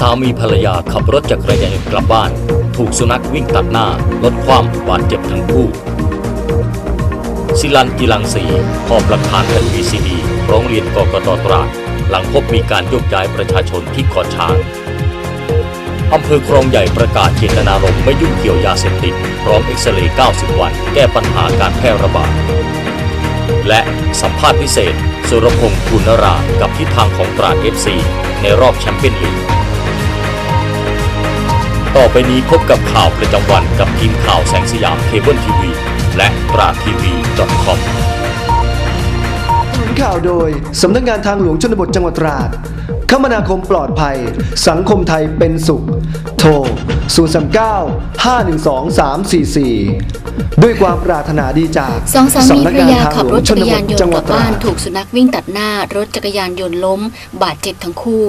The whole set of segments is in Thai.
สามีภรรยาขับรถจักรยานยนต์กลับบ้าน ถูกสุนัขวิ่งตัดหน้า รถคว่ำบาดเจ็บทั้งคู่ศิลันกีลังสีหอบหลักฐานแผ่น VCD ร้องเรียนกกตตราดหลังพบมีการโยกย้ายประชาชนที่กาะช้างอำเภอคลองใหญ่ประกาศเจตนารมณ์ไม่ยุ่งเกี่ยวยาเสพติดพร้อมเอ็กซเรย์90 วัน แก้ปัญหาการแพร่ระบาด และสัมภาษณ์พิเศษ สุรพงษ์กุณรา กับทิศทางของตราด FC ในรอบแชมเปี้ยนลีก ต่อไปนี้พบกับข่าวประจำวันกับทีมข่าวแสงสยามเคเบิลทีวีและตราดทีวี .com ถนนข่าวโดย สำนักงานทางหลวงชนบทจังหวัดตราด คมนาคมปลอดภัย สังคมไทยเป็นสุข โทร 039 512 344 ด้วยความปรารถนาดีจากสองสามีสำนัภกรรงานยาทางขับหลรวถงชจักนรบยาทนยนจังต์หกวัลัดบตราบ้านดถูกสุนัขวิ่งตัดหน้ารถจักรยานยนต์ล้ม บาดเจ็บทั้งคู่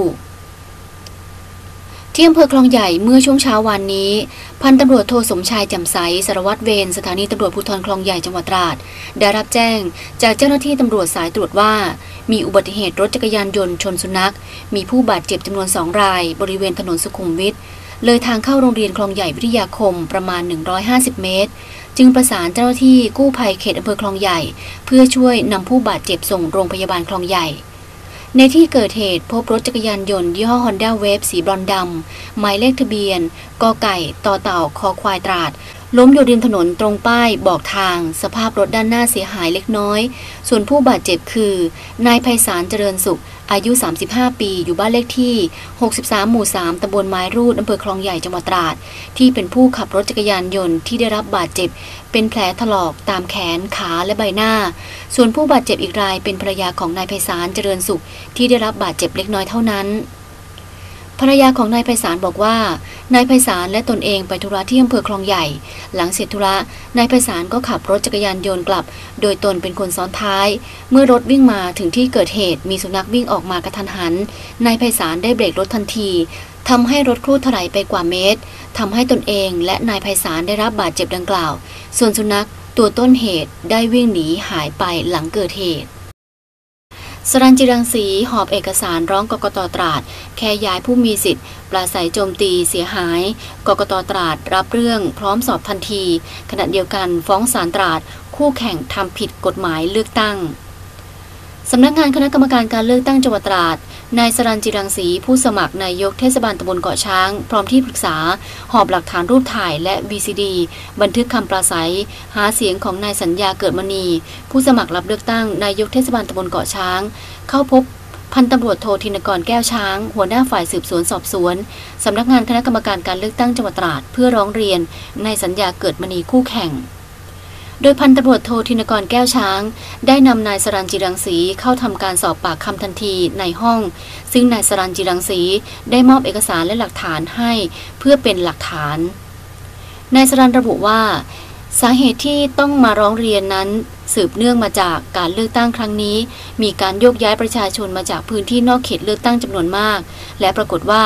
ที่อำเภอคลองใหญ่เมื่อช่วงเช้าวันนี้ พันตำรวจโทสมชายแจ่มใสสารวัตรเวรสถานีตำรวจภูธรคลองใหญ่จังหวัดตราดได้รับแจ้งจากเจ้าหน้าที่ตำรวจสายตรวจว่า มีอุบัติเหตุรถจักรยานยนต์ชนสุนัข มีผู้บาดเจ็บจำนวนสองราย บริเวณถนนสุขุมวิทเลยทางเข้าโรงเรียนคลองใหญ่วิทยาคมประมาณ 150 เมตร จึงประสานเจ้าหน้าที่กู้ภัยเขตอำเภอคลองใหญ่ เพื่อช่วยนำผู้บาดเจ็บส่งโรงพยาบาลคลองใหญ่ ในที่เกิดเหตุพบรถจักรยานยนต์ยี่ห้อ Honda Wave สีบรอนดำ หมายเลขทะเบียนกอไก่ต่อเต่าคอควายตราด ล้มอยู่ริมถนนตรงป้ายบอกทาง สภาพรถด้านหน้าเสียหายเล็กน้อย ส่วนผู้บาดเจ็บคือ นายไพศาลเจริญสุข อายุ 35 ปี อยู่บ้านเลขที่ 63 หมู่ 3 ตำบลไม้รูด อำเภอคลองใหญ่ จังหวัดตราด ที่เป็นผู้ขับรถจักรยานยนต์ที่ได้รับบาดเจ็บ เป็นแผลถลอกตามแขน ขาและใบหน้า ส่วนผู้บาดเจ็บอีกรายเป็นภรรยาของนายไพศาลเจริญสุข ที่ได้รับบาดเจ็บเล็กน้อยเท่านั้น ภรรยาของนายไพศาลบอกว่านายไพศาลและตนเองไปธุระที่อำเภอคลองใหญ่ หลังเสร็จธุระนายไพศาลก็ขับรถจักรยานยนต์กลับ โดยตนเป็นคนซ้อนท้าย เมื่อรถวิ่งมาถึงที่เกิดเหตุ มีสุนัขวิ่งออกมากระทันหันนายไพศาลได้เบรกรถทันทีทำให้รถครูดถลายไปกว่าเมตรทำให้ตนเองและนายไพศาลได้รับบาดเจ็บดังกล่าว ส่วนสุนัขตัวต้นเหตุได้วิ่งหนีหายไปหลังเกิดเหตุ สรัญจิรังสีหอบเอกสารร้องกกตตราด แค่ย้ายผู้มีสิทธิ์ ปราศัยโจมตีเสียหาย กกตตราดรับเรื่องพร้อมสอบทันที ขณะเดียวกันฟ้องศาลตราด คู่แข่งทำผิดกฎหมายเลือกตั้ง สำนักงานคณะกรรมการการเลือกตั้งจังหวัดตราด นายสรัญจิรังสี ผู้สมัครนายกเทศบาลตำบลเกาะช้าง พร้อมที่ปรึกษา หอบหลักฐานรูปถ่ายและ VCD บันทึกคำปราศัย หาเสียงของนายสัญญาเกิดมณี ผู้สมัครรับเลือกตั้งนายกเทศบาลตำบลเกาะช้าง เข้าพบพันตำรวจโทธินกรแก้วช้าง หัวหน้าฝ่ายสืบสวนสอบสวน สำนักงานคณะกรรมการการเลือกตั้งจังหวัดตราด เพื่อร้องเรียนนายสัญญาเกิดมณีคู่แข่ง โดยพันตำรวจโทธินกรแก้วช้าง ได้นำนายสรัญจิรังสีเข้าทำการสอบปากคำทันทีในห้อง ซึ่งนายสรัญจิรังสีได้มอบเอกสารและหลักฐานให้เพื่อเป็นหลักฐาน นายสรัญระบุว่า สาเหตุที่ต้องมาร้องเรียนนั้น สืบเนื่องมาจากการเลือกตั้งครั้งนี้ มีการโยกย้ายประชาชนมาจากพื้นที่นอกเขตเลือกตั้งจำนวนมาก และปรากฏว่า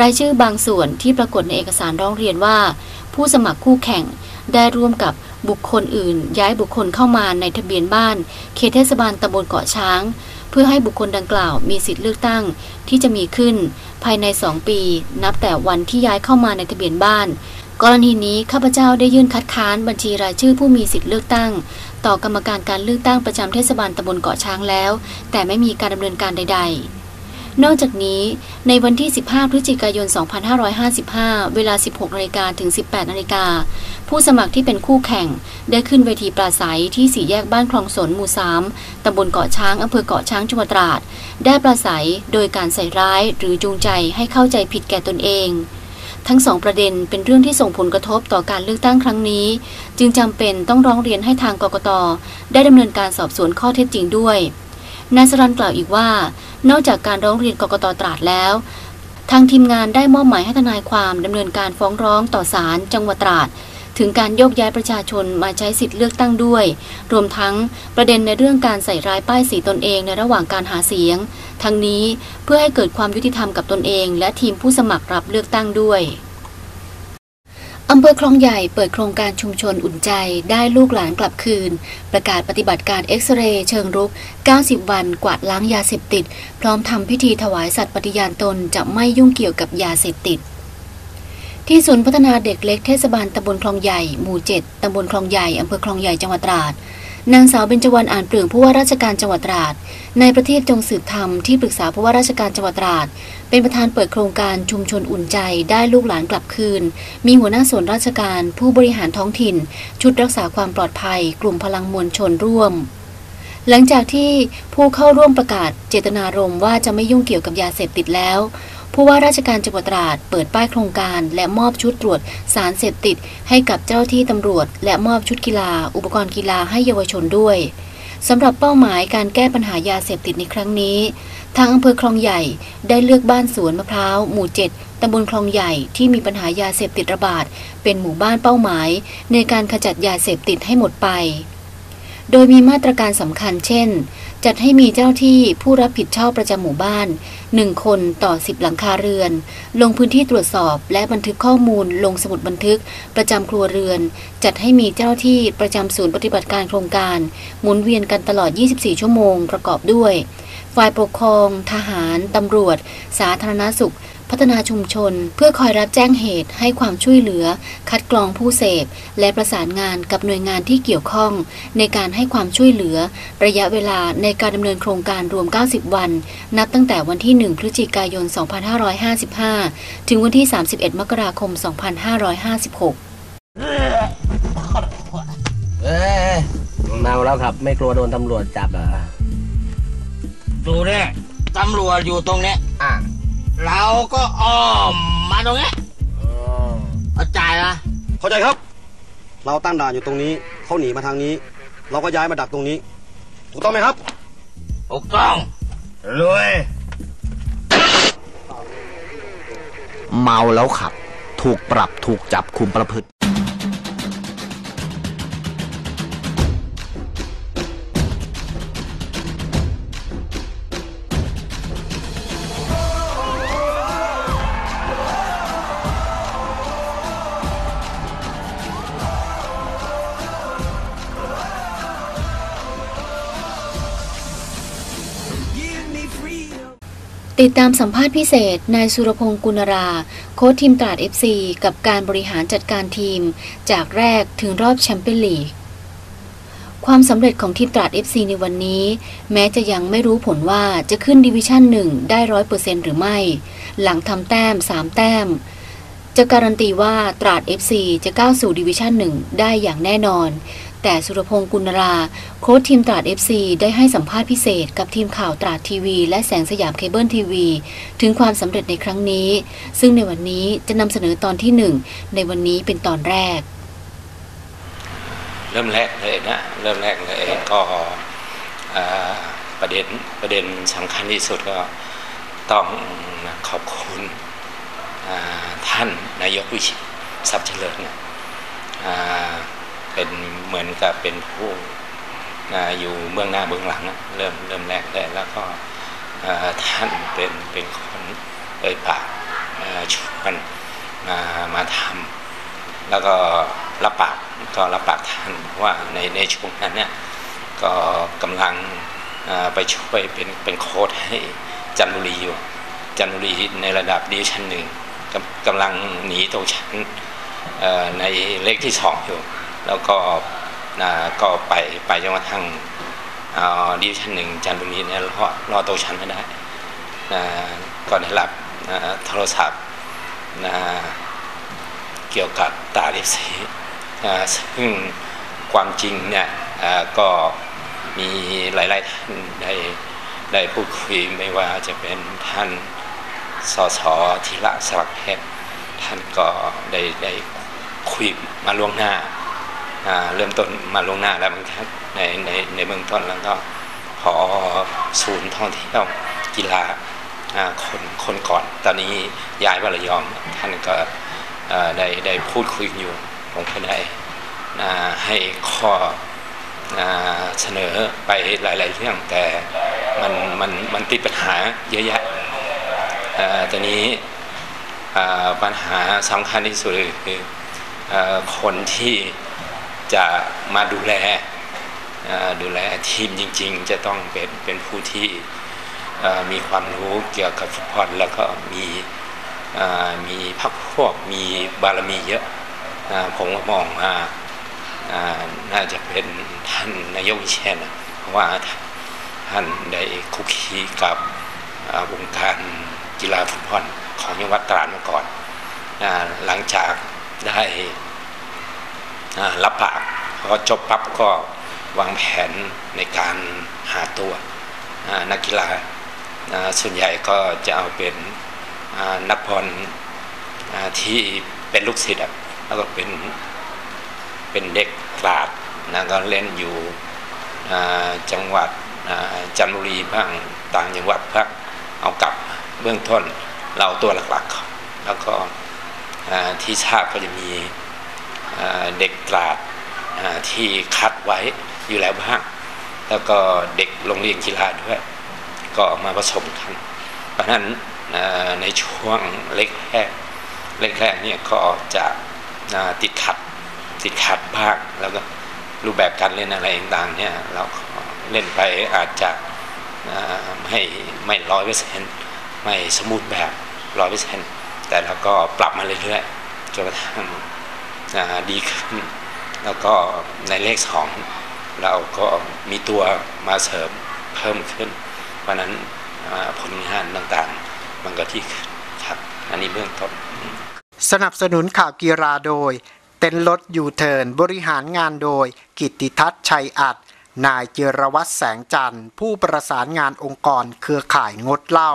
รายชื่อบางส่วนที่ปรากฏในเอกสารร้องเรียนว่า ผู้สมัครคู่แข่งได้ร่วมกับบุคคลอื่น ย้ายบุคคลเข้ามาในทะเบียนบ้าน เขตเทศบาลตำบลเกาะช้าง เพื่อให้บุคคลดังกล่าวมีสิทธิ์เลือกตั้งที่จะมีขึ้น ภายใน 2 ปี นับแต่วันที่ย้ายเข้ามาในทะเบียนบ้าน กรณีนี้ข้าพเจ้าได้ยื่นคัดค้านบัญชีรายชื่อผู้มีสิทธิ์เลือกตั้ง ต่อกรรมการการเลือกตั้งประจำเทศบาลตำบลเกาะช้างแล้ว แต่ไม่มีการดำเนินการใด ๆ นอกจากนี้ในวันที่ 15 พฤศจิกายน 2555 เวลา 16นาฬิกาถึง 18นาฬิกาผู้สมัครที่เป็นคู่แข่ง ได้ขึ้นเวทีปราศัยที่สี่แยกบ้านคลองสนหมู่ 3ตำบลเกาะช้างอำเภอเกาะช้างจังหวัดตราด ได้ปราศัยโดยการใส่ร้ายหรือจูงใจให้เข้าใจผิดแก่ตนเองทั้งสองประเด็นเป็นเรื่องที่ส่งผลกระทบต่อการเลือกตั้งครั้งนี้ จึงจำเป็นต้องร้องเรียนให้ทางกกตได้ดำเนินการสอบสวนข้อเท็จจริงด้วย นายสรันกล่าวอีกว่า นอกจากการร้องเรียนกกตตราดแล้ว ทางทีมงานได้มอบหมายให้ทนายความดำเนินการฟ้องร้องต่อศาลจังหวัดตราด ถึงการโยกย้ายประชาชนมาใช้สิทธิ์เลือกตั้งด้วย รวมทั้งประเด็นในเรื่องการใส่ร้ายป้ายสีตนเองในระหว่างการหาเสียง ทั้งนี้เพื่อให้เกิดความยุติธรรมกับตนเอง และทีมผู้สมัครรับเลือกตั้งด้วย อำเภอคลองใหญ่เปิดโครงการชุมชนอุ่นใจได้ลูกหลานกลับคืน ประกาศปฏิบัติการเอ็กซเรย์เชิงรุก 90 วันกวาดล้างยาเสพติด พร้อมทำพิธีถวายสัตว์ปฏิญาณตนจะไม่ยุ่งเกี่ยวกับยาเสพติด ที่ศูนย์พัฒนาเด็กเล็กเทศบาลตำบลคลองใหญ่ หมู่ 7ตำบลคลองใหญ่อำเภอคลองใหญ่จังหวัดตราด นางสาวเบญจวรรณอ่านเปลืองผู้ว่าราชการจังหวัดตราดนายประทีปจงสืบธรรมที่ปรึกษาผู้ว่าราชการจังหวัดตราดเป็นประธานเปิดโครงการชุมชนอุ่นใจได้ลูกหลานกลับคืน มีหัวหน้าส่วนราชการ ผู้บริหารท้องถิ่น ชุดรักษาความปลอดภัย กลุ่มพลังมวลชนร่วม หลังจากที่ผู้เข้าร่วมประกาศเจตนารมณ์ว่าจะไม่ยุ่งเกี่ยวกับยาเสพติดแล้ว ผู้ว่าราชการจังหวัดตราดเปิดป้ายโครงการ และมอบชุดตรวจสารเสพติด ให้กับเจ้าที่ตำรวจ และมอบชุดกีฬา อุปกรณ์กีฬาให้เยาวชนด้วยสำหรับเป้าหมายการแก้ปัญหายาเสพติดในครั้งนี้ ทางอำเภอคลองใหญ่ได้เลือกบ้านสวนมะพร้าวหมู่ 7ตำบลคลองใหญ่ที่มีปัญหายาเสพติดระบาด เป็นหมู่บ้านเป้าหมาย ในการขจัดยาเสพติดให้หมดไป โดยมีมาตรการสำคัญเช่น จัดให้มีเจ้าที่ผู้รับผิดชอบประจำหมู่บ้าน 1 คนต่อ 10 หลังคาเรือน ลงพื้นที่ตรวจสอบและบันทึกข้อมูลลงสมุดบันทึกประจำครัวเรือน จัดให้มีเจ้าหน้าที่ประจำศูนย์ปฏิบัติการโครงการ หมุนเวียนกันตลอด 24 ชั่วโมงประกอบด้วย ฝ่ายปกครอง ทหาร ตำรวจ สาธารณสุข พัฒนาชุมชน เพื่อคอยรับแจ้งเหตุให้ความช่วยเหลือ คัดกรองผู้เสพ และประสานงานกับหน่วยงานที่เกี่ยวข้อง ในการให้ความช่วยเหลือ ระยะเวลาในการดำเนินโครงการรวม 90 วัน นับตั้งแต่วันที่ 1 พฤศจิกายน 2555 ถึงวันที่ 31 มกราคม 2556 เอ้ยเมาแล้วครับ ไม่กลัวโดนตำรวจจับเหรอดูเนี่ยตำรวจอยู่ตรงเนี้ยอะ เราก็อ้อมมาตรงเนี้ยเข้าใจนะเข้าใจครับ เราตั้งด่านอยู่ตรงนี้เขาหนีมาทางนี้ เราก็ย้ายมาดักตรงนี้ ถูกต้องไหมครับถูกต้องรวยเมาแล้วขับ ถูกปรับถูกจับคุมประพฤติ ติดตามสัมภาษณ์พิเศษ นายสุรพงศ์กุณรา โค้ชทีมตราด FC กับการบริหารจัดการทีม จากแรกถึงรอบแชมเปี้ยนลีก ความสำเร็จของทีมตราด FC ในวันนี้ แม้จะยังไม่รู้ผลว่าจะขึ้นดิวิชั่น1ได้ร้อยเปอร์เซ็นหรือไม่ หลังทำแต้ม 3 แต้ม จะการันตีว่าตราด FC จะก้าวสู่ดิวิชั่น1ได้อย่างแน่นอน แต่สุรพงศ์กุณราโค้ชทีมตราด FC ได้ให้สัมภาษณ์พิเศษกับทีมข่าวตราดทีวี และแสงสยามเคเบิลทีวี ถึงความสำเร็จในครั้งนี้ ซึ่งในวันนี้จะนำเสนอตอนที่ 1 ในวันนี้เป็นตอนแรก เริ่มแรกเลยนะ เริ่มแรกเลยก็ประเด็นประเด็นสำคัญที่สุดก็ต้องขอบคุณท่านนายกวิชิตทรัพย์เจริญเนี่ย เป็นเหมือนกับเป็นผู้อยู่เบื้องหน้าเบื้องหลังเริ่มเริ่มแรกเลยแล้วก็ท่านเป็นเป็นคนเอ่ยปากชวนมามาทำแล้วก็รับปากก็รับปากท่านว่าในในช่วงนั้นเนี่ยก็กำลังไปช่วยเป็นเป็นโค้ชให้จันบุรีอยู่จันบุรีในระดับดิวิชั่นหนึ่งกำกำลังหนีตกชั้นในเลขที่สองอยู่ แล้วก็ก็ไปไปจนกระทั่งดิวชั่นหนึ่งจันทบุรีเนี่ยรอรอโตชั้นไม่ได้อ่าก็ได้รับโทรศัพท์เกี่ยวกับตาเลียสีซึ่งความจริงเนี่ยก็มีหลายๆท่านได้ได้พูดคุยไม่ว่าจะเป็นท่านสสธีระสวักเพชรท่านก็ได้ได้คุยมาล่วงหน้า เริ่มต้นมาลงหน้าแล้วเหมือนกันในในในเบื้องต้นแล้วก็พอศูนย์ท่องเที่ยวกีฬาคนคนก่อน ตอนนี้ย้ายมารยองท่านก็ได้ได้พูดคุยอยู่ผมก็ได้ให้ข้อเสนอไปหลาย ๆ เรื่องแต่มันมันมันติดปัญหาเยอะแยะตอนนี้ปัญหาสำคัญที่สุดคือคนที่ จะมาดูแลดูแลทีมจริง ๆ จะต้องเป็นเป็นผู้ที่มีความรู้เกี่ยวกับฟุตบอลแล้วก็มีมีพักพวกมีบารมีเยอะผมก็มองว่าน่าจะเป็นท่านนายกวิเชียนเพราะว่าท่านได้คุกคีกับวงการกีฬาฟุตบอลของจังหวัดตราดมาก่อน หลังจากได้ รับปากพอจบปั๊บก็วางแผนในการหาตัวนักกีฬาส่วนใหญ่ก็จะเอาเป็นนักบอลที่เป็นลูกศิษย์แล้วก็เป็นเป็นเด็กกลาดนะก็เล่นอยู่จังหวัดจันทบุรีบ้างต่างจังหวัดบ้างเอากลับเบื้องต้นเราเอาตัวหลักๆ แล้วก็ที่ทราบก็จะมี เด็กกลาดที่คัดไว้อยู่แล้วบ้าง แล้วก็เด็กโรงเรียนกีฬาด้วย ก็มาผสมกัน เพราะนั้นในช่วงเล็กแรกเล็กแรกเนี่ยก็จะติดขัดติดขัดบ้างแล้วก็รูปแบบการเล่นอะไรต่างๆเนี่ยเราเล่นไปอาจจะไม่ไม่ร้อยเปอร์เซ็นต์ไม่สมบูรณ์แบบร้อยเปอร์เซ็นต์แต่เราก็ปรับมาเรื่อยๆจนกระทั่ง ดีขึ้น แล้วก็ในเลขสองเราก็มีตัวมาเสริมเพิ่มขึ้น เพราะนั้นผลงานต่างๆ มันก็ที่ครับ อันนี้เบื้องต้น สนับสนุนข่าวกีฬาโดย เต็นท์รถยูเทิร์นบริหารงานโดย กิตติทัศน์ชัยอัดนายเจรวัตรแสงจันทร์ ผู้ประสานงานองค์กรเครือข่ายงดเหล้า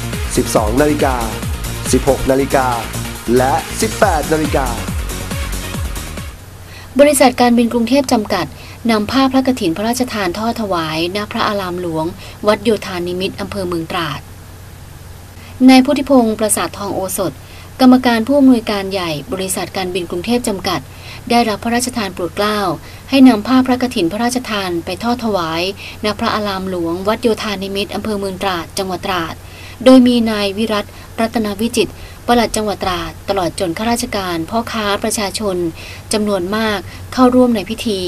12 นาฬิกา 16 นาฬิกา และ 18 นาฬิกา บริษัทการบินกรุงเทพจำกัดนำผ้าพระกฐินพระราชทานทอดถวายณพระอารามหลวง วัดโยธานิมิตอำเภอเมืองตราด นายพุทธิพงศ์ประสาททองโอสถ กรรมการผู้อำนวยการใหญ่ บริษัทการบินกรุงเทพจำกัด ได้รับพระราชทานโปรดเกล้า ให้นำผ้าพระกฐินพระราชทานไปทอดถวายณพระอารามหลวง วัดโยธานิมิตอำเภอเมืองตราด จังหวัดตราด โดยมีนายวิรัตรัตนวิจิตรปลัดจังหวัดตราดตลอดจนข้าราชการ พ่อค้าประชาชนจำนวนมากเข้าร่วมในพิธี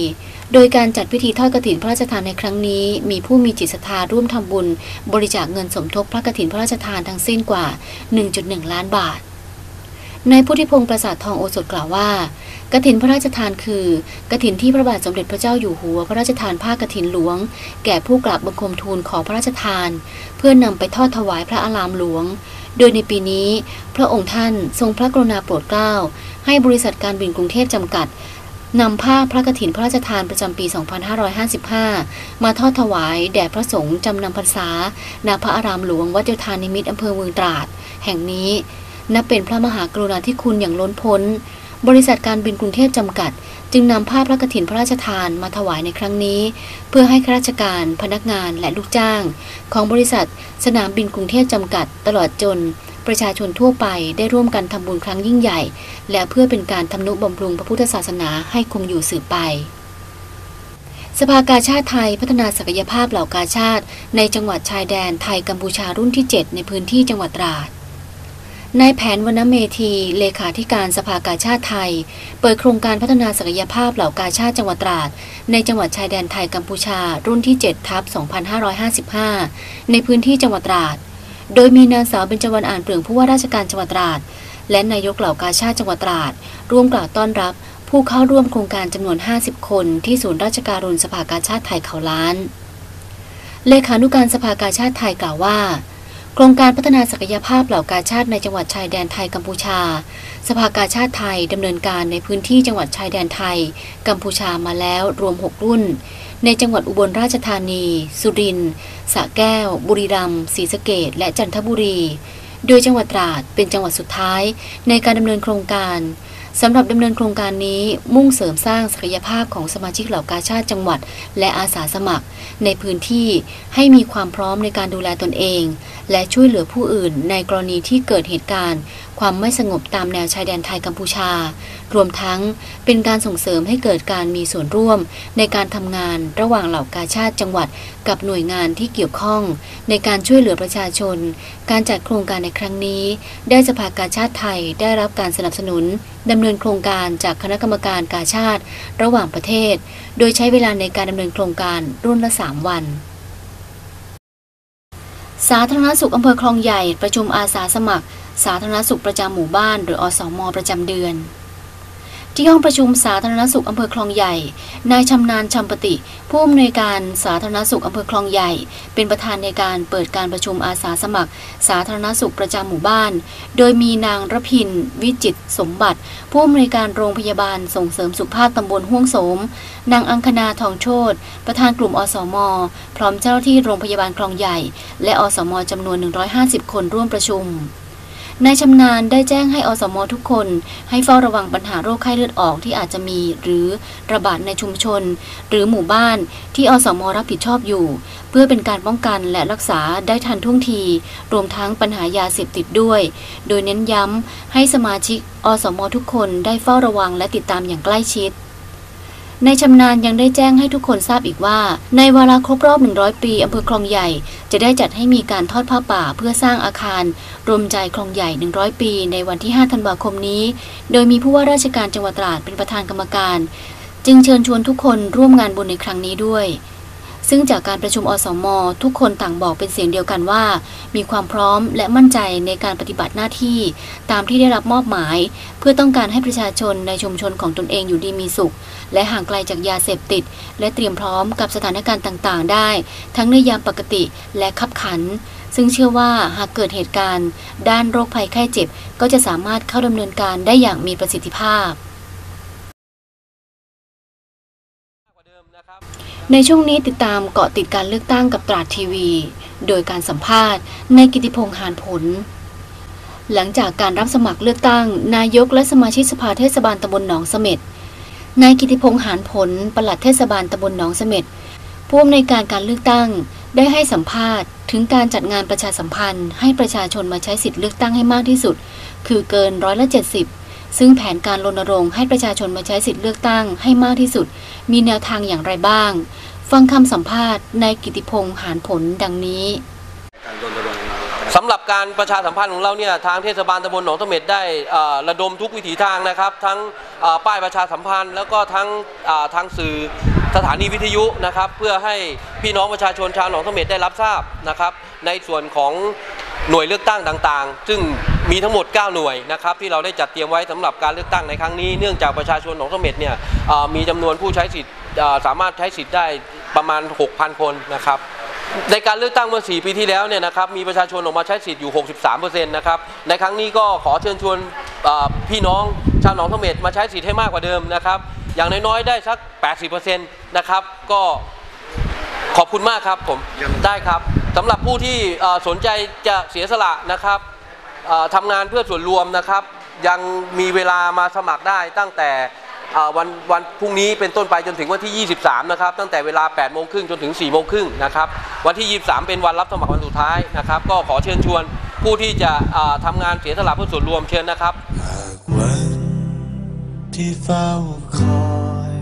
โดยการจัดพิธีทอดกรถินพระราชทานในครั้งนี้ มีผู้มีจิตศรัทธาร่วมทำบุญ บริจาคเงินสมทบพระกรถินพระราชทานทั้งสิ้นกว่า 1.1 ล้านบาท นายพุทธิพงศ์ประสาททองโอสถกล่าวว่ากฐินพระราชทานคือกฐินที่พระบาทสมเด็จพระเจ้าอยู่หัว พระราชทานผ้ากฐินหลวง แก่ผู้กราบบังคมทูลขอพระราชทาน เพื่อนำไปทอดถวายพระอารามหลวง โดยในปีนี้ พระองค์ท่านทรงพระกรุณาโปรดเกล้า ให้บริษัทการบินกรุงเทพจำกัดนำผ้าพระกฐินพระราชทานประจำปี 2555 มาทอดถวายแด่พระสงฆ์จำนำพรรษาณพระอารามหลวงวัดโยธานิมิตอำเภอเมืองตราด แห่งนี้ นับเป็นพระมหากรุณาธิคุณอย่างล้นพ้น บริษัทการบินกรุงเทพจำกัด จึงนำผ้าพระกฐินพระราชทานมาถวายในครั้งนี้ เพื่อให้ข้าราชการ พนักงานและลูกจ้าง ของบริษัทสนามบินกรุงเทพจำกัด ตลอดจน ประชาชนทั่วไปได้ร่วมกันทำบุญครั้งยิ่งใหญ่ และเพื่อเป็นการทำนุบำรุงพระพุทธศาสนาให้คงอยู่สืบไปสภากาชาติไทยพัฒนาศักยภาพเหล่ากาชาติ ในจังหวัดชายแดนไทยกัมพูชารุ่นที่ 7 ในพื้นที่จังหวัดตราด นายแผนวรรณเมธี เลขาธิการสภากาชาติไทย เปิดโครงการพัฒนาศักยภาพเหล่ากาชาติจังหวัดตราด ในจังหวัดชายแดนไทยกัมพูชา รุ่นที่7ทับ2555 ในพื้นที่จังหวัดตราด โดยมีนางสาวเบญจวรรณอ่านเปลืองผู้ว่าราชการจังหวัดตราด และนายกเหล่ากาชาติจังหวัดตราด ร่วมกล่าวต้อนรับ ผู้เข้าร่วมโครงการจำนวน 50 คนที่ศูนย์ราชการุณสภากาชาติไทยเขาล้าน เลขานุการสภากาชาติไทยกล่าวว่า โครงการพัฒนาศักยภาพเหล่ากาชาติในจังหวัดชายแดนไทยกัมพูชา สภากาชาติไทยดำเนินการในพื้นที่จังหวัดชายแดนไทย กัมพูชามาแล้วรวม 6 รุ่น ในจังหวัดอุบลราชธานี สุรินทร์สระแก้ว บุรีรัมย์ศรีสะเกษและจันทบุรี โดยจังหวัดตราดเป็นจังหวัดสุดท้ายในการดำเนินโครงการ สำหรับดำเนินโครงการนี้มุ่งเสริมสร้างศักยภาพของสมาชิกเหล่ากาชาติจังหวัด และอาสาสมัคร ในพื้นที่ให้มีความพร้อมในการดูแลตนเอง และช่วยเหลือผู้อื่นในกรณีที่เกิดเหตุการณ์ ความไม่สงบตามแนวชายแดนไทยกัมพูชา รวมทั้งเป็นการส่งเสริมให้เกิดการมีส่วนร่วม ในการทำงานระหว่างเหล่ากาชาติจังหวัด กับหน่วยงานที่เกี่ยวข้อง ในการช่วยเหลือประชาชน การจัดโครงการในครั้งนี้ ได้สภากาชาติไทยได้รับการสนับสนุน ดำเนินโครงการจากคณะกรรมการกาชาติ ระหว่างประเทศ โดยใช้เวลาในการดำเนินโครงการรุ่นละ 3 วัน สาธารณสุขอำเภอคลองใหญ่ ประชุมอาสาสมัคร สาธารณสุขประจำหมู่บ้าน หรืออสมประจำเดือน ที่ห้องประชุมสาธารณสุขอำเภอคลองใหญ่ นายชำนาญชำปติ ผู้อำนวยการสาธารณสุขอำเภอคลองใหญ่ เป็นประธานในการเปิดการประชุมอาสาสมัคร สาธารณสุขประจำหมู่บ้าน โดยมีนางระพิน วิจิตสมบัติ ผู้อำนวยการโรงพยาบาลส่งเสริมสุขภาพตำบลห้วงโสม นางอังคณาทองโชตประธานกลุ่มอสม พร้อมเจ้าหน้าที่โรงพยาบาลคลองใหญ่ และอสมจำนวน 150 คนร่วมประชุม นายชำนาญได้แจ้งให้อสมทุกคน ให้เฝ้าระวังปัญหาโรคไข้เลือดออกที่อาจจะมีหรือระบาดในชุมชน หรือหมู่บ้านที่อสมรับผิดชอบอยู่ เพื่อเป็นการป้องกันและรักษาได้ทันท่วงที รวมทั้งปัญหายาเสพติดด้วย โดยเน้นย้ำให้สมาชิกอสมทุกคนได้เฝ้าระวังและติดตามอย่างใกล้ชิด ในชำนาญยังได้แจ้งให้ทุกคนทราบอีกว่า ในวาระครบรอบ 100 ปีอำเภอคลองใหญ่ จะได้จัดให้มีการทอดผ้าป่าเพื่อสร้างอาคาร รวมใจคลองใหญ่ 100 ปี ในวันที่ 5 ธันวาคมนี้ โดยมีผู้ว่าราชการจังหวัดตราดเป็นประธานกรรมการ จึงเชิญชวนทุกคนร่วมงานบุญในครั้งนี้ด้วย ซึ่งจากการประชุมอสม ทุกคนต่างบอกเป็นเสียงเดียวกันว่า มีความพร้อมและมั่นใจในการปฏิบัติหน้าที่ ตามที่ได้รับมอบหมาย เพื่อต้องการให้ประชาชนในชุมชนของตนเองอยู่ดีมีสุข และห่างไกลจากยาเสพติด และเตรียมพร้อมกับสถานการณ์ต่างๆ ได้ ทั้งในยามปกติและขับขัน ซึ่งเชื่อว่าหากเกิดเหตุการณ์ ด้านโรคภัยไข้เจ็บ ก็จะสามารถเข้าดำเนินการได้อย่างมีประสิทธิภาพ ในช่วงนี้ติดตามเกาะติดการเลือกตั้งกับตราดทีวี โดยการสัมภาษณ์ในกิติพงษ์หานผล หลังจากการรับสมัครเลือกตั้ง นายกและสมาชิกสภาเทศบาลตำบลหนองเสม็ดนายกิติพงษ์หานผลปลัดเทศบาลตำบลหนองเสม็ดผู้อำนวยการการเลือกตั้งได้ให้สัมภาษณ์ ถึงการจัดงานประชาสัมพันธ์ ให้ประชาชนมาใช้สิทธิเลือกตั้งให้มากที่สุด คือเกินร้อยละ70 ซึ่งแผนการรณรงค์ให้ประชาชนมาใช้สิทธิเลือกตั้งให้มากที่สุด มีแนวทางอย่างไรบ้าง ฟังคำสัมภาษณ์นายกิติพงษ์หานผลดังนี้สำหรับการประชาสัมพันธ์ของเราเนี่ยทางเทศบาลตำบลหนองสเม็ดได้ระดมทุกวิถีทางนะครับ ทั้งป้ายประชาสัมพันธ์ แล้วก็ทั้งทางสื่อสถานีวิทยุนะครับ เพื่อให้พี่น้องประชาชนชาวหนองสเม็ดได้รับทราบนะครับ ในส่วนของ หน่วยเลือกตั้งต่างๆ ซึ่งมีทั้งหมด 9 หน่วยนะครับที่เราได้จัดเตรียมไว้สำหรับการเลือกตั้งในครั้งนี้ เนื่องจากประชาชนหนองสเม็ดเนี่ยเอ่อมีจำนวนผู้ใช้สิทธิ์เอ่อสามารถใช้สิทธิ์ได้ประมาณ 6,000 คนนะครับในการเลือกตั้งเมื่อ 4 ปีที่แล้วเนี่ยนะครับมีประชาชนออกมาใช้สิทธิ์อยู่ 63%นะครับในครั้งนี้ก็ขอเชิญชวนเอ่อพี่น้องชาวหนองทเมดมาใช้สิทธิ์ให้มากกว่าเดิมนะครับอย่างน้อยๆได้สัก 80%นะครับก็ขอบคุณมากครับผมได้ครับ สำหรับผู้ที่สนใจจะเสียสละนะครับทำงานเพื่อส่วนรวมนะครับ ยังมีเวลามาสมัครได้ตั้งแต่วันวันพรุ่งนี้เป็นต้นไปจนถึงวันที่ 23 นะครับ ตั้งแต่เวลา 8 โมงครึ่งจนถึง 4 โมงครึ่งนะครับ วันที่ 23 เป็นวันรับสมัครวันสุดท้ายนะครับ ก็ขอเชิญชวนผู้ที่จะทำงานเสียสละเพื่อส่วนรวมเชิญนะครับวันที่เฝ้าคอย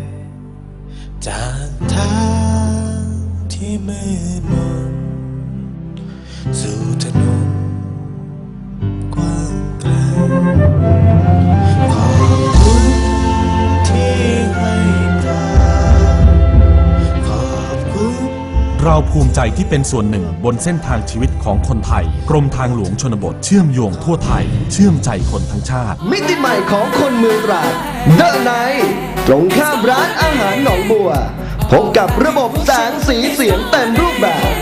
จากทางที่มืดมน สู่ถนนกว้างไกลขอบคุณที่ให้ทาขอบคุณเราภูมิใจที่เป็นส่วนหนึ่งบนเส้นทางชีวิตของคนไทย กรมทางหลวงชนบทเชื่อมโยงทั่วไทย เชื่อมใจคนทั้งชาติ มิติใหม่ของคนเมืองตราดเดอะไนตรงข้ามร้านอาหารหนองบัวพบกับระบบแสงสีเสียงเต็มรูปแบบ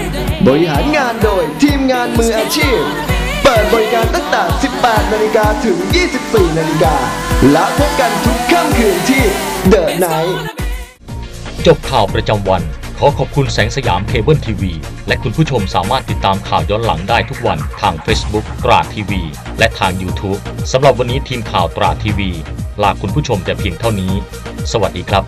บริหารงานโดยทีมงานมืออาชีพ เปิดบริการตั้งแต่ 18 นาฬิกาถึง 24 นาฬิกา และพบกันทุกค่ำคืนที่เดอะไนจบข่าวประจำวัน ขอขอบคุณแสงสยามเคเบิลทีวี และคุณผู้ชมสามารถติดตามข่าวย้อนหลังได้ทุกวันทาง Facebook ตราทีวี และทาง YouTube สำหรับวันนี้ทีมข่าวตราทีวี ลาคุณผู้ชมแต่เพียงเท่านี้ สวัสดีครับ